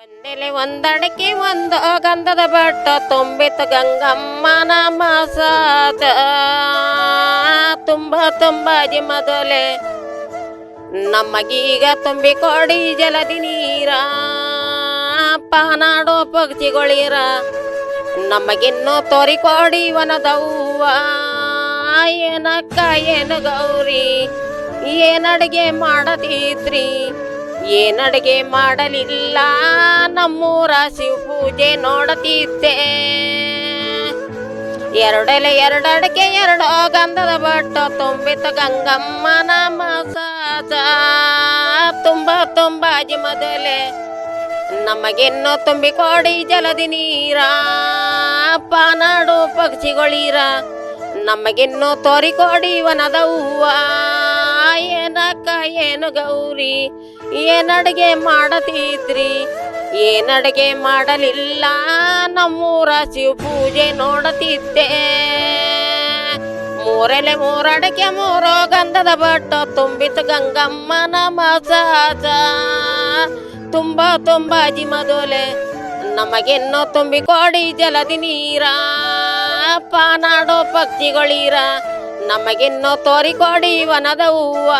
ಒಂದೆಲೆ ಒಂದಡಕೆ ಒಂದು ಗಂಧದ ಬಟ್ಟ ತುಂಬಿತು ಗಂಗಮ್ಮನ ಮಸಾಜ ತುಂಬ ತುಂಬ ಮೊದಲೇ ನಮಗೀಗ ತುಂಬಿ ಕೊಡಿ ಜಲದಿ ನೀರ. ಪಾನಾಡೋ ಪಕ್ಷಿಗಳಿರ. ನಮಗಿನ್ನೂ ತೋರಿಕೊಡಿ ವನದ ಹೂವ ಏನಕ್ಕ, ಏನು ಗೌರಿ ಏನಡಿಗೆ ಮಾಡದಿದ್ರಿ? ಏನಡಿಗೆ ಮಾಡಲಿಲ್ಲ? ನಮ್ಮೂರ ಶಿವ ಪೂಜೆ ನೋಡತಿದ್ದೆ ಎರಡೆಲೆ ಎರಡಡಿಕೆ ಎರಡು ಗಂಧದ ಬಟ್ಟ ತುಂಬಿತ ಗಂಗಮ್ಮನ ಮಸಾಜ. ತುಂಬ ತುಂಬ ಅಜಿ ಮೊದಲೆ ನಮಗಿನ್ನು ತುಂಬಿ ಕೊಡಿ ಜಲದಿ ನೀರ. ಪಾನಾಡು ಪಕ್ಷಿಗಳಿರ. ನಮಗಿನ್ನು ತೋರಿಕೊಡಿ ವನದ ಹೂವ. ಗೌರಿ ಏನಡಿಗೆ ಮಾಡತಿದ್ರಿ? ಏನಡಿಗೆ ಮಾಡಲಿಲ್ಲ, ನಮ್ಮೂರ ಶಿವ ಪೂಜೆ ನೋಡತಿದ್ದೆ. ಮೂರಲೆ ಮೂರಡಿಕೆ ಮೂರೋ ಗಂಧದ ಬಟ್ಟ ತುಂಬಿತು ಗಂಗಮ್ಮನ ಮಸಾಜ. ತುಂಬ ತುಂಬ ಅಜಿ ಮದುಲೆ ನಮಗೆನ್ನೋ ತುಂಬಿಕೊಡಿ ಜಲದಿ ನೀರ. ಪಾನಾಡೋ ಪಕ್ಷಿಗಳೀರ ನಮಗೆನ್ನೋ ತೋರಿಕೊಡಿ ವನದ ಹೂವ.